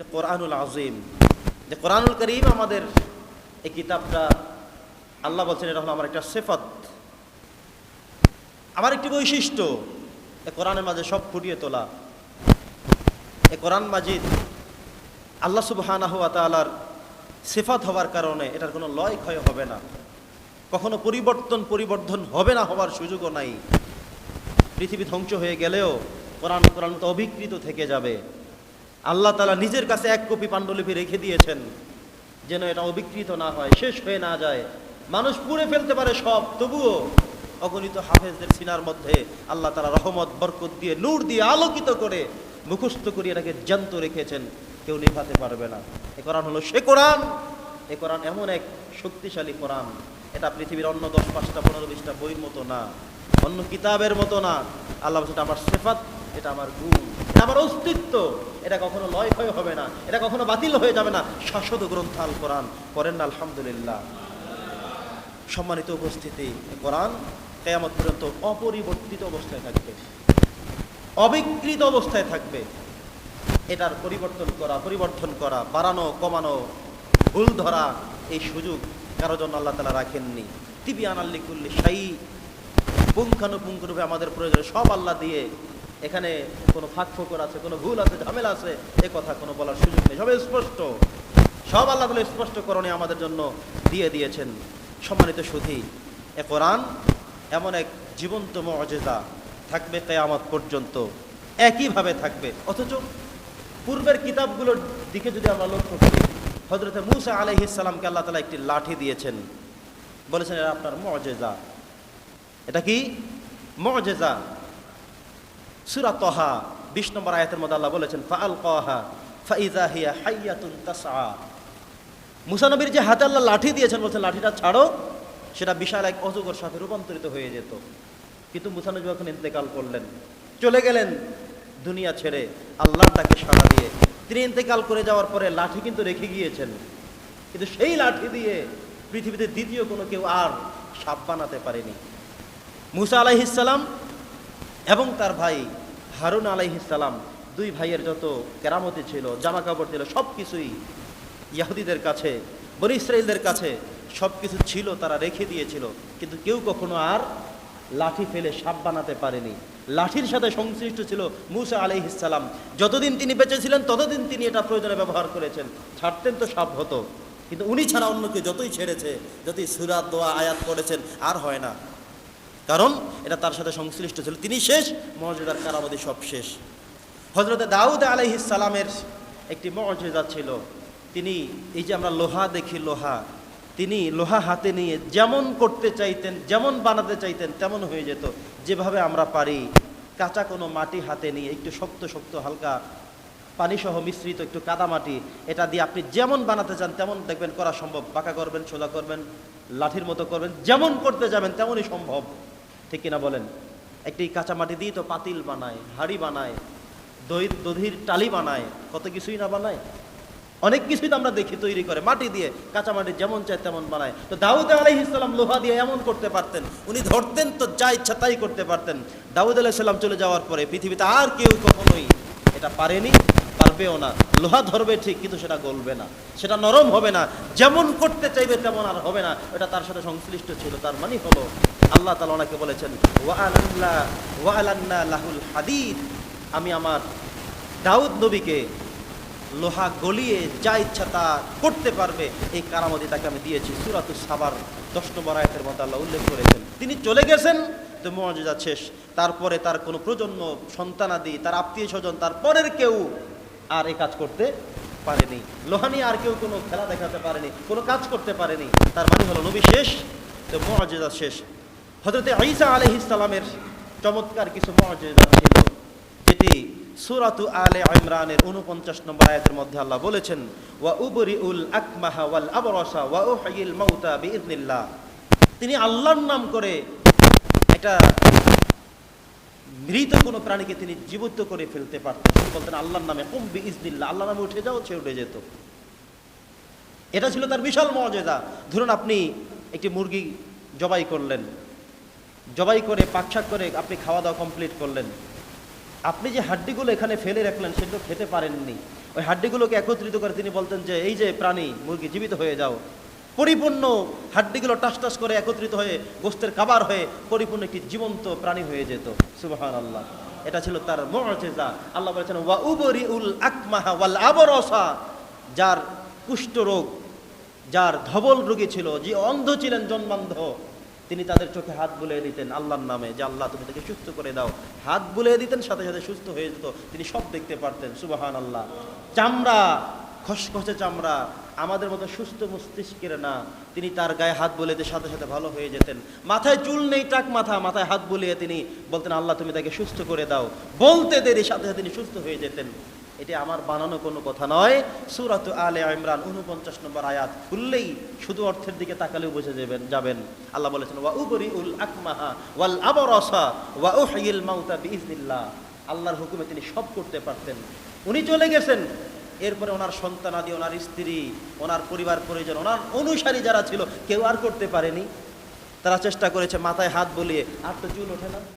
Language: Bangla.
যে কোরআনুল আজিম, যে কোরআনুল করিম আমাদের এই কিতাবটা আল্লাহ বলছেন, এটা হলো আমার একটা সেফত। আমার একটি বৈশিষ্ট্য, এ কোরআনের মাঝে সব ফুটিয়ে তোলা। এ কোরআন মাজিদ আল্লাহ সুবহানাহু ওয়া তাআলার সিফাত হওয়ার কারণে এটার কোনো লয় ক্ষয় হবে না। কখনো পরিবর্তন, পরিবর্ধন হবে না হওয়ার সুযোগও নাই। পৃথিবী ধ্বংস হয়ে গেলেও কোরআন কোরআন তো অবিকৃত থেকে যাবে। আল্লাহ তালা নিজের কাছে এক কপি পাণ্ডুলিপি রেখে দিয়েছেন, যেন এটা অবিকৃত না হয়, শেষ হয়ে না যায়। মানুষ পুড়ে ফেলতে পারে সব, তবুও অগণিত হাফেজদের সিনার মধ্যে আল্লাহ তালা রহমত, বরকত দিয়ে, নূর দিয়ে আলোকিত করে মুখস্থ করে এটাকে জ্যান্ত রেখেছেন। কেউ নিভাতে পারবে না। এ কোরআন হলো সে কোরআন। এ কোরআন এমন এক শক্তিশালী কোরআন। এটা পৃথিবীর অন্য দশ পাঁচটা, পনেরো বিশটা বইয়ের মতো না, অন্য কিতাবের মতো না। আল্লাহ এটা আমার সেফাত। এটা আমার গুণ, এটা আমার অস্তিত্ব। এটা কখনো লয় ক্ষয় হবে না, এটা কখনো বাতিল হয়ে যাবে না। শাশ্বত গ্রন্থ আল কোরআন করেন না, আলহামদুলিল্লাহ। সম্মানিত উপস্থিতি, কোরআন কেয়ামত পর্যন্ত অপরিবর্তিত অবস্থায় থাকবে, অবিকৃত অবস্থায় থাকবে। এটার পরিবর্তন করা পরিবর্তন করা, বাড়ানো, কমানো, ভুল ধরা, এই সুযোগ কারও জন্য আল্লাহ তালা রাখেননি। টিবি আনাল্লি কুল্লি সাই পুঙ্খানুপুঙ্খরূপে আমাদের প্রয়োজন সব আল্লাহ দিয়ে এখানে কোনো ফাঁক ফোকর আছে, কোনো ভুল আছে, ঝামেলা আছে, এ কথা কোনো বলার সুযোগ নেই। সবে স্পষ্ট। সব আল্লাহ বলে স্পষ্ট করণে আমাদের জন্য দিয়ে দিয়েছেন সম্মানিত সুধী। এ কোরআন এমন এক জীবন্ত মজেদা থাকবে কেয়ামত পর্যন্ত। একইভাবে থাকবে। অথচ পূর্বের কিতাবগুলোর দিকে যদি আমরা লক্ষ্য করি হজরতে মুসা আলহিসাল্লামকে আল্লাহ তালা একটি লাঠি দিয়েছেন। বলেছেন এটা আপনার মজেজা এটা কি? মজেজা সুরা তহা, বিশ নম্বর আয়াতের মধ্যে আল্লাহ বলেছেন ফাআল কহা ফাইজা হিয়া হাইয়াতুন তাসআ। মুসা নবীর যে হাতে আল্লাহ লাঠি দিয়েছেন, বলছেন, লাঠিটা ছাড়ো, সেটা বিশাল এক অজগর সাথে রূপান্তরিত হয়ে যেত। কিন্তু মুসা নবী যখন ইন্তেকাল করলেন, চলে গেলেন দুনিয়া ছেড়ে, আল্লাহ তাকে সাড়া দিয়ে তিনি ইন্তেকাল করে যাওয়ার পরে লাঠি কিন্তু রেখে গিয়েছেন। কিন্তু সেই লাঠি দিয়ে পৃথিবীতে দ্বিতীয় কোনো কেউ আর সাপ বানাতে পারেনি। মুসা আলাইহিসাল্লাম এবং তার ভাই হারুন আলাইহিসাল্লাম দুই ভাইয়ের যত কেরামতি ছিল জামা কাপড় ছিল সব কিছুই ইয়াহুদিদের কাছে, বনি ইসরায়েলদের কাছে সব কিছু ছিল, তারা রেখে দিয়েছিল। কিন্তু কেউ কখনো আর লাঠি ফেলে সাপ বানাতে পারেনি। লাঠির সাথে সংশ্লিষ্ট ছিল মুসা আলাইহিসাল্লাম যতদিন তিনি বেঁচে ছিলেন, ততদিন তিনি এটা প্রয়োজনে ব্যবহার করেছেন। ছাড়তেন তো সাপ হতো। কিন্তু উনি ছাড়া অন্যকে যতই ছেড়েছে, যতই সুরাত দোয়া, আয়াত করেছেন আর হয় না। কারণ এটা তার সাথে সংশ্লিষ্ট ছিল। তিনি শেষ, মর্যাদার কারামতি সব শেষ। হজরতে দাউদ সালামের একটি মর্যাদা ছিল। তিনি এই যে আমরা লোহা দেখি, লোহা, তিনি লোহা হাতে নিয়ে যেমন করতে চাইতেন, যেমন বানাতে চাইতেন, তেমন হয়ে যেত। যেভাবে আমরা পারি, কাঁচা কোনো মাটি হাতে নিয়ে একটু শক্ত শক্ত, হালকা পানিসহ মিশ্রিত একটু কাদা মাটি, এটা দিয়ে আপনি যেমন বানাতে চান, তেমন দেখবেন করা সম্ভব। পাকা করবেন সোজা করবেন, লাঠির মতো করবেন, যেমন করতে যাবেন, তেমনই সম্ভব। ঠিক কিনা বলেন? একটি কাঁচা মাটি দিয়ে তো পাতিল বানায়, হাড়ি বানায় দই দধির টালি বানায়, কত কিছুই না বানায়? অনেক কিছুই তো আমরা দেখি তৈরি করে, মাটি দিয়ে কাঁচা মাটি যেমন চায় তেমন বানায়। তো দাউদ আলাইহিস সালাম লোহা দিয়ে এমন করতে পারতেন, উনি ধরতেন তো যা ইচ্ছা তাই করতে পারতেন। দাউদ আলাইহিস সালাম চলে যাওয়ার পরে পৃথিবীতে আর কেউ কখনোই এটা পারেনি। পারবেও না, লোহা ধরবে ঠিক, কিন্তু সেটা গলবে না, সেটা নরম হবে না, যেমন করতে চাইবে তেমন আর হবে না, এটা তার সাথে সংশ্লিষ্ট ছিল, তার মানে হলো, আল্লাহ তালা ওনাকে বলেছেন লাহুল হাদিদ আমি আমার দাউদ নবীকে লোহা গলিয়ে যা ইচ্ছা তা করতে পারবে, এই কারামতি তাকে আমি দিয়েছি সুরাতু সাবার দশ নম্বর আয়াতের মধ্যে আল্লাহ উল্লেখ করেছেন, তিনি চলে গেছেন, তো মর্যাদা শেষ, তারপরে তার কোনো প্রজন্ম, সন্তানাদি, তার আত্মীয় স্বজন তার পরের কেউ আর এই কাজ করতে পারেনি। লোহা নিয়ে আর কেউ কোনো খেলা দেখাতে পারেনি, কোনো কাজ করতে পারেনি। তার মানে হলো নবী শেষ, তো মর্যাদা শেষ। হজরতে ঈসা আলহ ইসলামের চমৎকার কিছু মর্যাদা ছিল, যেটি সুরাতু আলে ইমরানের উনপঞ্চাশ নম্বর আয়াতের মধ্যে আল্লাহ বলেছেন, ওয়া উবরি উল আকমাহা ওয়াল আবরসা ওয়া উহয়িল মাউতা বিইذনিল্লাহ তিনি আল্লাহর নাম করে একটা মৃত কোনো প্রাণীকে তিনি জীবিত করে ফেলতে পারতেন তিনি বলতেন, আল্লাহর নামে কুম বিইذনিল্লাহ আল্লাহ নামে উঠে যাও, সে উঠে যেত। এটা ছিল তার বিশাল মর্যাদা। ধরুন, আপনি একটি মুরগি জবাই করলেন। জবাই করে, পাকশাক করে আপনি খাওয়া দাওয়া কমপ্লিট করলেন। আপনি যে হাড্ডিগুলো এখানে ফেলে রাখলেন, সেগুলো খেতে পারেননি। ওই হাড্ডিগুলোকে একত্রিত করে তিনি বলতেন যে, এই যে প্রাণী, মুরগি, জীবিত হয়ে যাও। পরিপূর্ণ হাড্ডিগুলো টাস টাস করে একত্রিত হয়ে গোস্তের কাবার হয়ে পরিপূর্ণ একটি জীবন্ত প্রাণী হয়ে যেত। সুবাহান আল্লাহ এটা ছিল তার মর্যাদা আল্লাহ বলেছেন, ওয়া উবরি উল আকমাহা ওয়াল আবরসা যার কুষ্ঠ রোগ, যার ধবল রোগী ছিল, যে অন্ধ ছিলেন জন্মান্ধ, তিনি তাদের চোখে হাত বুলিয়ে দিতেন আল্লাহর নামে, যে আল্লাহ তুমি তাকে সুস্থ করে দাও। হাত বুলিয়ে দিতেন, সাথে সাথে সুস্থ হয়ে যেত, তিনি সব দেখতে পারতেন। সুবাহান আল্লাহ চামড়া, খসখসে চামড়া আমাদের মতো সুস্থ মস্তিষ্কের না, তিনি তার গায়ে হাত বুলিয়ে সাথে সাথে ভালো হয়ে যেতেন। মাথায় চুল নেই, টাক মাথা, মাথায় হাত বলিয়ে তিনি বলতেন, আল্লাহ, তুমি তাকে সুস্থ করে দাও। বলতে দেরি, সাথে সাথে তিনি সুস্থ হয়ে যেতেন। এটি আমার বানানো কোনো কথা নয়। সুরাত আলে ইমরান উনপঞ্চাশ নম্বর আয়াত। খুললেই শুধু অর্থের দিকে তাকালেও বুঝে যাবেন যাবেন। আল্লাহ বলেছেন, ওয়া উবরি উল আকমাহা ওয়াল আবরসা ওয়া উহইল মাউতা বিইজনিল্লাহ আল্লাহর হুকুমে তিনি সব করতে পারতেন। উনি চলে গেছেন। এরপরে ওনার সন্তান আদি, ওনার স্ত্রী, ওনার পরিবার, পরিজন, ওনার অনুসারী যারা ছিল, কেউ আর করতে পারেনি। তারা চেষ্টা করেছে মাথায় হাত বলিয়ে। আর তো চুল ওঠে না।